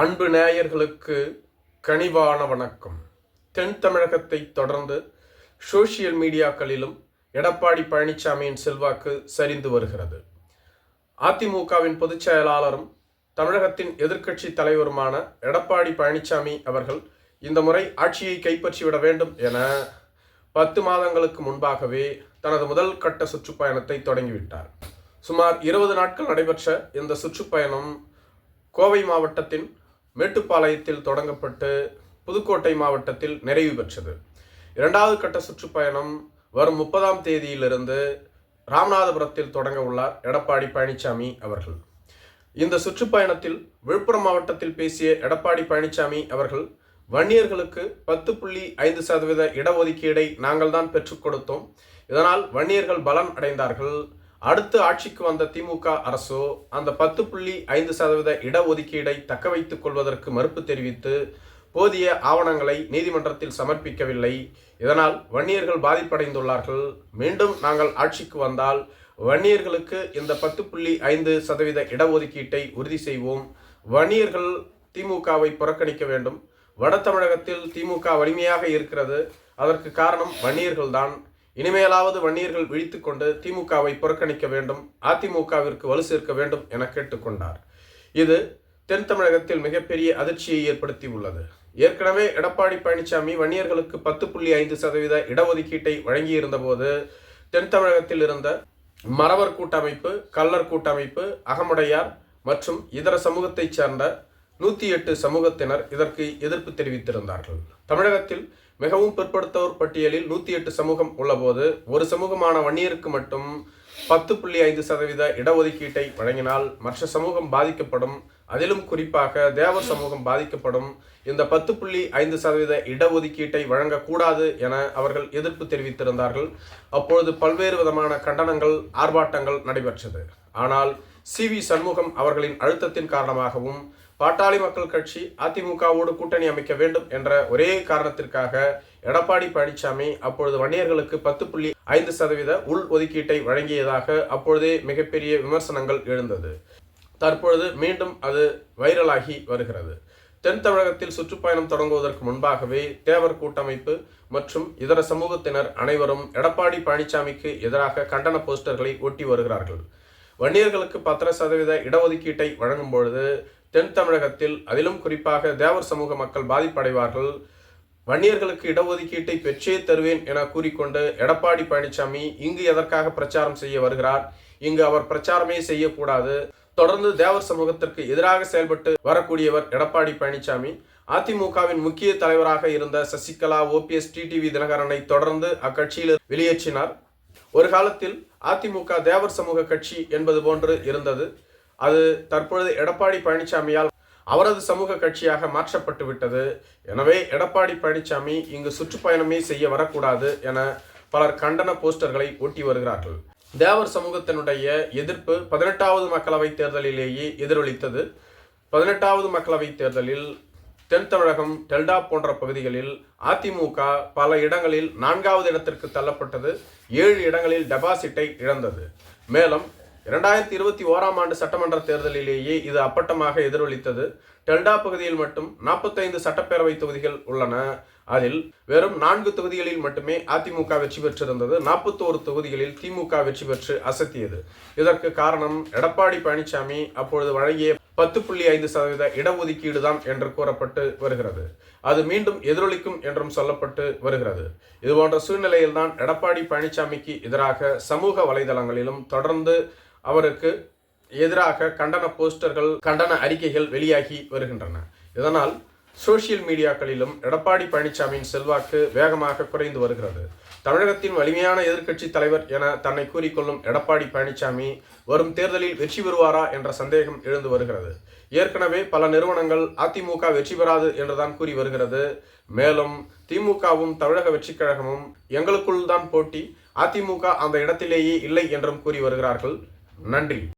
அன்பு நேயர்களுக்கு கனிவான வணக்கம். தென் தமிழகத்தை தொடர்ந்து சோசியல் மீடியாக்களிலும் எடப்பாடி பழனிசாமியின் செல்வாக்கு சரிந்து வருகிறது. அதிமுகவின் பொதுச் செயலாளரும் தமிழகத்தின் எதிர்க்கட்சி தலைவருமான எடப்பாடி பழனிசாமி அவர்கள் இந்த முறை ஆட்சியை கைப்பற்றிவிட வேண்டும் என பத்து மாதங்களுக்கு முன்பாகவே தனது முதல் கட்ட சுற்றுப்பயணத்தை தொடங்கிவிட்டார். சுமார் இருபது நாட்கள் நடைபெற்ற இந்த சுற்றுப்பயணம் கோவை மாவட்டத்தின் மேட்டுப்பாளையத்தில் தொடங்கப்பட்டு புதுக்கோட்டை மாவட்டத்தில் நிறைவு பெற்றது. இரண்டாவது கட்ட சுற்றுப்பயணம் வரும் முப்பதாம் தேதியிலிருந்து ராமநாதபுரத்தில் தொடங்க உள்ளார் எடப்பாடி பழனிசாமி அவர்கள். இந்த சுற்றுப்பயணத்தில் விழுப்புரம் மாவட்டத்தில் பேசிய எடப்பாடி பழனிசாமி அவர்கள் வன்னியர்களுக்கு பத்து புள்ளி ஐந்து சதவீத இடஒதுக்கீடை நாங்கள் தான் பெற்றுக் கொடுத்தோம். இதனால் வன்னியர்கள் பலன் அடைந்தார்கள். அடுத்து ஆட்சிக்கு வந்த திமுக அரசோ அந்த பத்து புள்ளி ஐந்து சதவீத இடஒதுக்கீடை தக்க வைத்துக் கொள்வதற்கு மறுப்பு தெரிவித்து போதிய ஆவணங்களை நீதிமன்றத்தில் சமர்ப்பிக்கவில்லை. இதனால் வன்னியர்கள் பாதிப்படைந்துள்ளார்கள். மீண்டும் நாங்கள் ஆட்சிக்கு வந்தால் வன்னியர்களுக்கு இந்த பத்து புள்ளி ஐந்து சதவீத இடஒதுக்கீட்டை உறுதி செய்வோம். வன்னியர்கள் திமுகவை புறக்கணிக்க வேண்டும். வட தமிழகத்தில் திமுக வலிமையாக இருக்கிறது. அதற்கு காரணம் வன்னியர்கள்தான். இனிமேலாவது வன்னியர்கள் விழித்துக்கொண்டு திமுகவை புறக்கணிக்க வேண்டும் அதிமுகவிற்கு வலு சேர்க்க வேண்டும் என கேட்டுக்கொண்டார். இது தென் தமிழகத்தில் மிகப்பெரிய அதிர்ச்சியை ஏற்படுத்தி உள்ளது. ஏற்கனவே எடப்பாடி பழனிசாமி வன்னியர்களுக்கு பத்து புள்ளி ஐந்து சதவீத இடஒதுக்கீட்டை வழங்கியிருந்த போது தென் தமிழகத்தில் இருந்த மறவர் கூட்டமைப்பு கல்லர் கூட்டமைப்பு அகமுடையார் மற்றும் இதர சமூகத்தைச் சார்ந்த நூற்றி எட்டு சமூகத்தினர் இதற்கு எதிர்ப்பு தெரிவித்திருந்தார்கள். தமிழகத்தில் மிகவும் பிற்படுத்தோர் பட்டியலில் நூற்றி எட்டு சமூகம் உள்ளபோது ஒரு சமூகமான வன்னியருக்கு மட்டும் பத்து புள்ளி ஐந்து சதவீத இடஒதுக்கீட்டை வழங்கினால் மற்ற சமூகம் பாதிக்கப்படும். அதிலும் குறிப்பாக தேவர் சமூகம் பாதிக்கப்படும். இந்த பத்து புள்ளி ஐந்து சதவீத இடஒதுக்கீட்டை வழங்கக்கூடாது என அவர்கள் எதிர்ப்பு தெரிவித்திருந்தார்கள். அப்பொழுது பல்வேறு விதமான கண்டனங்கள் ஆர்ப்பாட்டங்கள் நடைபெற்றது. ஆனால் சி வி சண்முகம் அவர்களின் அழுத்தத்தின் காரணமாகவும் பாட்டாளி மக்கள் கட்சி அதிமுகவோடு கூட்டணி அமைக்க வேண்டும் என்ற ஒரே காரணத்திற்காக எடப்பாடி பழனிசாமி அப்பொழுது வன்னியர்களுக்கு பத்து புள்ளி ஐந்து சதவீத உள் ஒதுக்கீட்டை வழங்கியதாக அப்பொழுதே மிகப்பெரிய விமர்சனங்கள் எழுந்தது. தற்பொழுது மீண்டும் அது வைரலாகி வருகிறது. தென் தமிழகத்தில் சுற்றுப்பயணம் தொடங்குவதற்கு முன்பாகவே தேவர் கூட்டமைப்பு மற்றும் இதர சமூகத்தினர் அனைவரும் எடப்பாடி பழனிசாமிக்கு எதிராக கண்டன போஸ்டர்களை ஒட்டி வருகிறார்கள். வன்னியர்களுக்கு பத்திர சதவீத இடஒதுக்கீட்டை வழங்கும் பொழுது தென் தமிழகத்தில் அதிலும் குறிப்பாக தேவர் சமூக மக்கள் பாதிப்படைவார்கள். வன்னியர்களுக்கு இடஒதுக்கீட்டை பெற்றே தருவேன் என கூறிக்கொண்டு எடப்பாடி பழனிசாமி இங்கு எதற்காக பிரச்சாரம் செய்ய வருகிறார்? இங்கு அவர் பிரச்சாரமே செய்யக்கூடாது. தொடர்ந்து தேவர் சமூகத்திற்கு எதிராக செயல்பட்டு வரக்கூடியவர் எடப்பாடி பழனிசாமி. அதிமுகவின் முக்கிய தலைவராக இருந்த சசிகலா ஓபிஎஸ் டிடிவி தினகரனை தொடர்ந்து அக்கட்சியில் வெளியேற்றினார். ஒரு காலத்தில் அதிமுக தேவர் சமூக கட்சி என்பது போன்று இருந்தது. அது தற்பொழுது எடப்பாடி பழனிசாமியால் அவரது சமூக கட்சியாக மாற்றப்பட்டு விட்டது. எனவே எடப்பாடி பழனிசாமி இங்கு சுற்றுப்பயணமே செய்ய வரக்கூடாது என பலர் கண்டன போஸ்டர்களை ஒட்டி வருகிறார்கள். தேவர் சமூகத்தினுடைய எதிர்ப்பு பதினெட்டாவது மக்களவை தேர்தலிலேயே எதிரொலித்தது. பதினெட்டாவது மக்களவை தேர்தலில் தென் தமிழகம் டெல்டா போன்ற பகுதிகளில் அதிமுக பல இடங்களில் நான்காவது இடத்திற்கு தள்ளப்பட்டது. ஏழு இடங்களில் டெபாசிட்டை இழந்தது. மேலும் இரண்டாயிரத்தி இருபத்தி ஓராம் ஆண்டு சட்டமன்ற தேர்தலிலேயே இது அப்பட்டமாக எதிரொலித்தது. டெல்டா பகுதியில் மட்டும் நாற்பத்தைந்து சட்டப்பேரவை தொகுதிகள் உள்ளன. அதில் வெறும் நான்கு தொகுதிகளில் மட்டுமே அதிமுக வெற்றி பெற்றிருந்தது. நாற்பத்தோரு தொகுதிகளில் திமுக வெற்றி பெற்று அசத்தியது. இதற்கு காரணம் எடப்பாடி பழனிசாமி அப்பொழுது வழங்கிய பத்து புள்ளி ஐந்து சதவீத இடஒதுக்கீடு தான் என்று கூறப்பட்டு வருகிறது. அது மீண்டும் எதிரொலிக்கும் என்றும் சொல்லப்பட்டு வருகிறது. இதுபோன்ற சூழ்நிலையில்தான் எடப்பாடி பழனிசாமிக்கு எதிராக சமூக வலைதளங்களிலும் தொடர்ந்து அவருக்கு எதிராக கண்டன போஸ்டர்கள் கண்டன அறிக்கைகள் வெளியாகி வருகின்றன. இதனால் சோசியல் மீடியாக்களிலும் எடப்பாடி பழனிசாமியின் செல்வாக்கு வேகமாக குறைந்து வருகிறது. தமிழகத்தின் வலிமையான எதிர்க்கட்சி தலைவர் என தன்னை கூறிக்கொள்ளும் எடப்பாடி பழனிசாமி வரும் தேர்தலில் வெற்றி பெறுவாரா? என்ற சந்தேகம் எழுந்து வருகிறது. ஏற்கனவே பல நிறுவனங்கள் அதிமுக வெற்றி பெறாது என்றுதான் கூறி வருகிறது. மேலும் திமுகவும் தமிழக வெற்றிக் கழகமும் எங்களுக்குள் தான் போட்டி. அதிமுக அந்த இடத்திலேயே இல்லை என்றும் கூறி வருகிறார்கள். நன்றி.